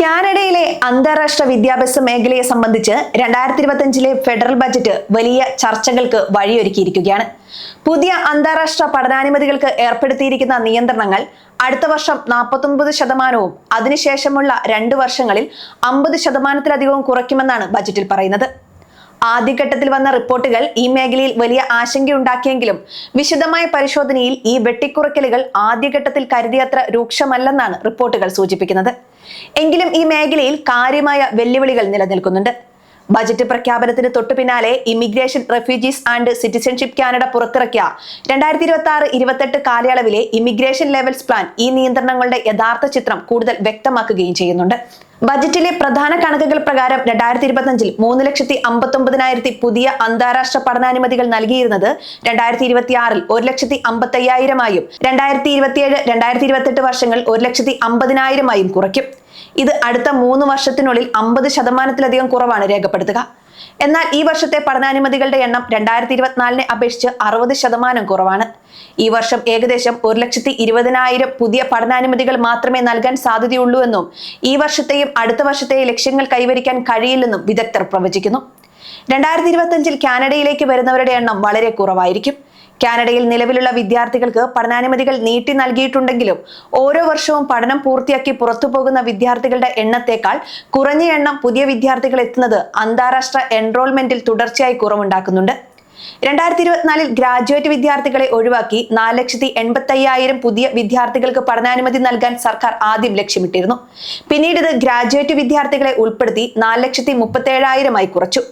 കാനഡയിലെ അന്താരാഷ്ട്ര വിദ്യാഭ്യാസ മേഖലയെ സംബന്ധിച്ച് രണ്ടായിരത്തി ഇരുപത്തിയഞ്ചിലെ ഫെഡറൽ ബജറ്റ് വലിയ ചർച്ചകൾക്ക് വഴിയൊരുക്കിയിരിക്കുകയാണ്. പുതിയ അന്താരാഷ്ട്ര പഠനാനുമതികൾക്ക് ഏർപ്പെടുത്തിയിരിക്കുന്ന നിയന്ത്രണങ്ങൾ അടുത്ത വർഷം നാൽപ്പത്തൊൻപത് ശതമാനവും അതിനുശേഷമുള്ള രണ്ട് വർഷങ്ങളിൽ അമ്പത് ശതമാനത്തിലധികവും കുറയ്ക്കുമെന്നാണ് ബജറ്റിൽ പറയുന്നത്. ആദ്യഘട്ടത്തിൽ വന്ന റിപ്പോർട്ടുകൾ ഈ മേഖലയിൽ വലിയ ആശങ്കയുണ്ടാക്കിയെങ്കിലും വിശദമായ പരിശോധനയിൽ ഈ വെട്ടിക്കുറയ്ക്കലുകൾ ആദ്യഘട്ടത്തിൽ കരുതിയത്ര രൂക്ഷമല്ലെന്നാണ് റിപ്പോർട്ടുകൾ സൂചിപ്പിക്കുന്നത്. എങ്കിലും ഈ മേഖലയിൽ കാര്യമായ വെല്ലുവിളികൾ നിലനിൽക്കുന്നുണ്ട്. ബജറ്റ് പ്രഖ്യാപനത്തിന് തൊട്ടു പിന്നാലെ immigration refugees and citizenship Canada പുറത്തിറക്കിയ രണ്ടായിരത്തി ഇരുപത്തി ആറ് ഇരുപത്തെട്ട് കാലയളവിലെ ഇമിഗ്രേഷൻ ലെവൽസ് പ്ലാൻ ഈ നിയന്ത്രണങ്ങളുടെ യഥാർത്ഥ ചിത്രം കൂടുതൽ വ്യക്തമാക്കുകയും ചെയ്യുന്നുണ്ട്. ബജറ്റിലെ പ്രധാന കണക്കുകൾ പ്രകാരം രണ്ടായിരത്തി ഇരുപത്തിയഞ്ചിൽ മൂന്ന് ലക്ഷത്തി അമ്പത്തൊമ്പതിനായിരത്തി പുതിയ അന്താരാഷ്ട്ര പഠനാനുമതികൾ നൽകിയിരുന്നത് രണ്ടായിരത്തി ഇരുപത്തി ആറിൽ ഒരു ലക്ഷത്തി അമ്പത്തയ്യായിരമായും രണ്ടായിരത്തി ഇരുപത്തിയേഴ് രണ്ടായിരത്തി ഇരുപത്തെട്ട് വർഷങ്ങൾ ഒരു ലക്ഷത്തി അമ്പതിനായിരമായും കുറയ്ക്കും. ഇത് അടുത്ത മൂന്ന് വർഷത്തിനുള്ളിൽ അമ്പത് ശതമാനത്തിലധികം കുറവാണ് രേഖപ്പെടുത്തുക. എന്നാൽ ഈ വർഷത്തെ പഠനാനുമതികളുടെ എണ്ണം രണ്ടായിരത്തി ഇരുപത്തിനാലിനെ അപേക്ഷിച്ച് അറുപത് ശതമാനം കുറവാണ്. ഈ വർഷം ഏകദേശം ഒരു ലക്ഷത്തി ഇരുപതിനായിരം പുതിയ പഠനാനുമതികൾ മാത്രമേ നൽകാൻ സാധ്യതയുള്ളൂ എന്നും ഈ വർഷത്തെയും അടുത്ത വർഷത്തെയും ലക്ഷ്യങ്ങൾ കൈവരിക്കാൻ കഴിയില്ലെന്നും വിദഗ്ധർ പ്രവചിക്കുന്നു. രണ്ടായിരത്തി ഇരുപത്തിയഞ്ചിൽ കാനഡയിലേക്ക് വരുന്നവരുടെ എണ്ണം വളരെ കുറവായിരിക്കും. കാനഡയിൽ നിലവിലുള്ള വിദ്യാർത്ഥികൾക്ക് പഠനാനുമതികൾ നീട്ടി നൽകിയിട്ടുണ്ടെങ്കിലും ഓരോ വർഷവും പഠനം പൂർത്തിയാക്കി പുറത്തു പോകുന്ന വിദ്യാർത്ഥികളുടെ എണ്ണത്തേക്കാൾ കുറഞ്ഞ എണ്ണം പുതിയ വിദ്യാർത്ഥികൾ എത്തുന്നത് അന്താരാഷ്ട്ര എൻറോൾമെന്റിൽ തുടർച്ചയായി കുറവുണ്ടാക്കുന്നുണ്ട്. രണ്ടായിരത്തി ഇരുപത്തിനാലിൽ ഗ്രാജുവേറ്റ് വിദ്യാർത്ഥികളെ ഒഴിവാക്കി നാല് ലക്ഷത്തി എൺപത്തി അയ്യായിരം പുതിയ വിദ്യാർത്ഥികൾക്ക് പഠനാനുമതി നൽകാൻ സർക്കാർ ആദ്യം ലക്ഷ്യമിട്ടിരുന്നു. പിന്നീട് ഇത് ഗ്രാജുവേറ്റ് വിദ്യാർത്ഥികളെ ഉൾപ്പെടുത്തി നാല് ലക്ഷത്തി മുപ്പത്തി ഏഴായിരമായി കുറച്ചു.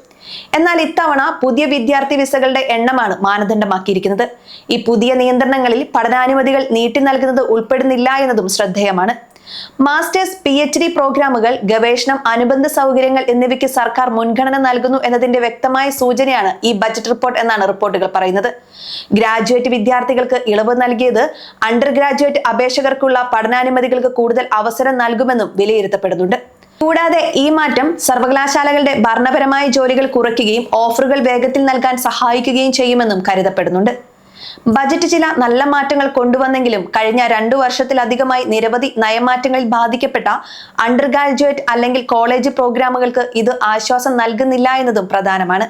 എന്നാൽ ഇത്തവണ പുതിയ വിദ്യാർത്ഥി വിസകളുടെ എണ്ണമാണ് മാനദണ്ഡമാക്കിയിരിക്കുന്നത്. ഈ പുതിയ നിയന്ത്രണങ്ങളിൽ പഠനാനുമതികൾ നീട്ടി നൽകുന്നത് ഉൾപ്പെടുന്നില്ല എന്നതും ശ്രദ്ധേയമാണ്. മാസ്റ്റേഴ്സ് പി എച്ച് ഡി പ്രോഗ്രാമുകൾ ഗവേഷണം അനുബന്ധ സൗകര്യങ്ങൾ എന്നിവയ്ക്ക് സർക്കാർ മുൻഗണന നൽകുന്നു എന്നതിന്റെ വ്യക്തമായ സൂചനയാണ് ഈ ബജറ്റ് റിപ്പോർട്ട് എന്നാണ് റിപ്പോർട്ടുകൾ പറയുന്നത്. ഗ്രാജുവേറ്റ് വിദ്യാർത്ഥികൾക്ക് ഇളവ് നൽകിയത് അണ്ടർ ഗ്രാജുവേറ്റ് അപേക്ഷകർക്കുള്ള പഠനാനുമതികൾക്ക് കൂടുതൽ അവസരം നൽകുമെന്നും വിലയിരുത്തപ്പെടുന്നുണ്ട്. കൂടാതെ ഈ മാറ്റം സർവകലാശാലകളുടെ ഭരണപരമായ ജോലികൾ കുറയ്ക്കുകയും ഓഫറുകൾ വേഗത്തിൽ നൽകാൻ സഹായിക്കുകയും ചെയ്യുമെന്നും കരുതപ്പെടുന്നുണ്ട്. ബജറ്റ് ചില നല്ല മാറ്റങ്ങൾ കൊണ്ടുവന്നെങ്കിലും കഴിഞ്ഞ രണ്ടു വർഷത്തിലധികമായി നിരവധി നയമാറ്റങ്ങളിൽ ബാധിക്കപ്പെട്ട അണ്ടർ ഗ്രാജുവേറ്റ് അല്ലെങ്കിൽ കോളേജ് പ്രോഗ്രാമുകൾക്ക് ഇത് ആശ്വാസം നൽകുന്നില്ല എന്നതും പ്രധാനമാണ്.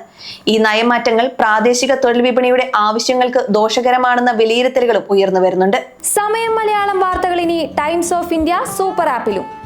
ഈ നയമാറ്റങ്ങൾ പ്രാദേശിക തൊഴിൽ വിപണിയുടെ ആവശ്യങ്ങൾക്ക് ദോഷകരമാണെന്ന വിലയിരുത്തലുകളും ഉയർന്നു വരുന്നുണ്ട്. സമയം മലയാളം വാർത്തകൾ ഇനി ടൈംസ് ഓഫ് ഇന്ത്യ സൂപ്പർ ആപ്പിലും.